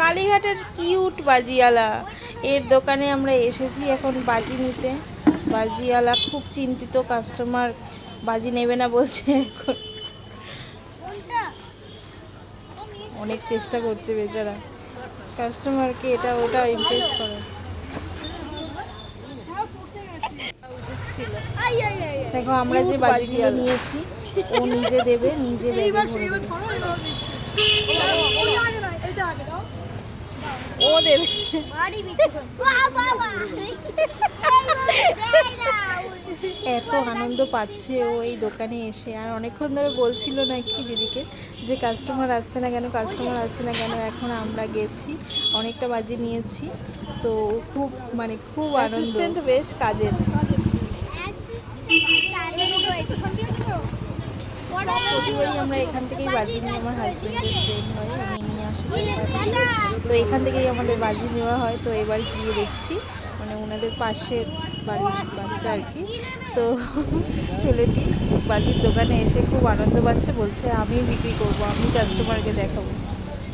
কালীঘাটের কিউট বাজিয়ালা। এর দোকানে আমরা এসেছি এখন বাজি নিতে। বাজিয়ালা খুব চিন্তিত কাস্টমার বাজি নেবে না বলছে এখন। অনেক চেষ্টা করছে বেচারা। কাস্টমারকে এটা ওটা ইমপ্রেস করে। দেখো আমরা যে বাজিগুলো নিয়েছি ও নিজে দেবে নিজে দেবে ও দেবে এত আনন্দ পাচ্ছে ও এই দোকানে এসে। আর অনেকক্ষণ ধরে বলছিল নাকি দিদিকে যে কাস্টমার আসছে না কেন? কাস্টমার আসছে না কেন? এখন আমরা গেছি। অনেকটা বাজি নিয়েছি। তো খুব মানে খুব আনন্দ। বেশ কাজের। আমরা এখান থেকেই বাজি নিই। আমার হাজব্যান্ডের ফ্রেন্ড হয় উনি তো এখান থেকেই আমাদের বাজি নেওয়া হয়, তো এবার গিয়ে দেখছি। মানে ওনাদের পাশে বাড়ির বাচ্চা আর কি। তো ছেলেটি বাজির দোকানে এসে খুব আনন্দ পাচ্ছে, বলছে আমি বিক্রি করব, আমি কাস্টমারকে দেখাবো।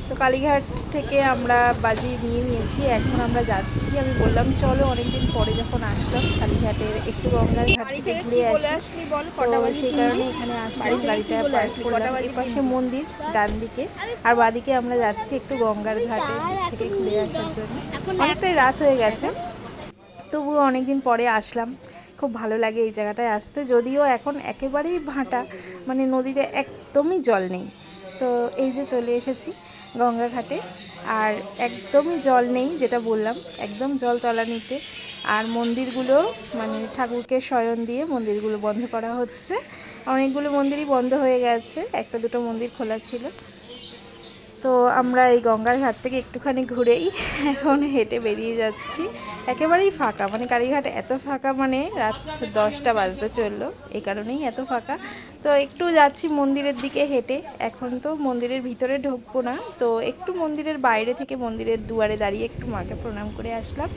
তো কালীঘাট থেকে আমরা বাজি নিয়ে নিয়েছি এখন আমরা যাচ্ছি। আমি বললাম চলো অনেকদিন পরে যখন আসলাম কালীঘাটের একটু গঙ্গার ঘাট থেকে ঘুরে আসি। তো সেই কারণে এখানে আসলাম গাড়িটা করলাম। পাশে মন্দির ডান দিকে। আর বাদিকে আমরা যাচ্ছি একটু গঙ্গার ঘাটে থেকে ঘুরে আসার জন্য। অনেকটাই রাত হয়ে গেছে। তবুও অনেকদিন পরে আসলাম। খুব ভালো লাগে এই জায়গাটায় আসতে। যদিও এখন একেবারেই ভাঁটা মানে নদীতে একদমই জল নেই। তো এই যে চলে এসেছি গঙ্গা ঘাটে আর একদমই জল নেই, যেটা বললাম, একদম জল তলানিতে আর মন্দিরগুলো মানে ঠাকুরকে শয়ন দিয়ে মন্দিরগুলো বন্ধ করা হচ্ছে। অনেকগুলো মন্দিরই বন্ধ হয়ে গেছে, একটা দুটো মন্দির খোলা ছিল। তো আমরা এই গঙ্গার ঘাট থেকে একটুখানি ঘুরেই এখন হেঁটে বেরিয়ে যাচ্ছি। একেবারেই ফাঁকা মানে কালীঘাট এত ফাঁকা মানে রাত দশটা বাজতে চলল এই কারণেই এত ফাঁকা। তো একটু যাচ্ছি মন্দিরের দিকে হেঁটে, এখন তো মন্দিরের ভিতরে ঢুকবো না, তো একটু মন্দিরের বাইরে থেকে মন্দিরের দুয়ারে দাঁড়িয়ে একটু মাকে প্রণাম করে আসলাম।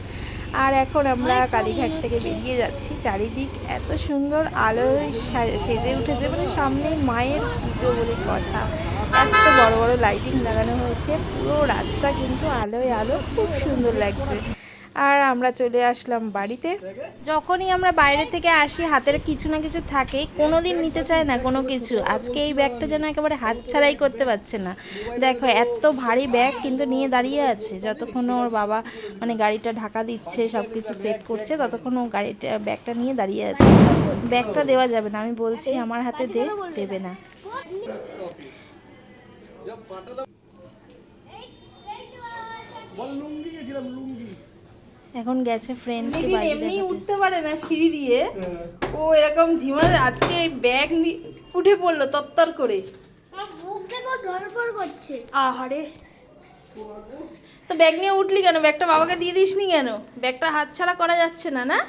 আর এখন আমরা কালীঘাট থেকে বেরিয়ে যাচ্ছি, চারিদিক এত সুন্দর আলোয় সেজে উঠেছে মানে সামনেই মায়ের পুজো বলে কথা। এত বড় বড় লাইটিং লাগানো হয়েছে, পুরো রাস্তা কিন্তু আলোয় আলো, খুব সুন্দর লাগছে। আর আমরা চলে আসলাম বাড়িতে। যখনই আমরা বাইরে থেকে আসি, হাতের কিছু না কিছু থাকেই কোনো দিন নিতে চায় না কোনো কিছু। আজকে এই ব্যাগটা যেন একেবারে হাত ছাড়াই করতে পারছে না। দেখো, এত ভারী ব্যাগ কিন্তু নিয়ে দাঁড়িয়ে আছে। যতক্ষণ ওর বাবা মানে গাড়িটা ঢাকা দিচ্ছে সব কিছু সেট করছে, ততক্ষণ ও গাড়িটা, ব্যাগটা নিয়ে দাঁড়িয়ে আছে। ব্যাগটা দেওয়া যাবে না। আমি বলছি, আমার হাতে দে, দেবে না। এখন গেছে ফ্রেন্ড এমনি উঠতে পারে না সিঁড়ি দিয়ে। ও এরকম ঝিমা আজকে ব্যাগ নি- উঠে পড়ল তত্তর করে। আহারে। তো ব্যাগ নিয়ে উঠলি কেন? ব্যাগটা বাবাকে দিয়ে দিসনি কেন? ব্যাগটা হাতছাড়া করা যাচ্ছে না না?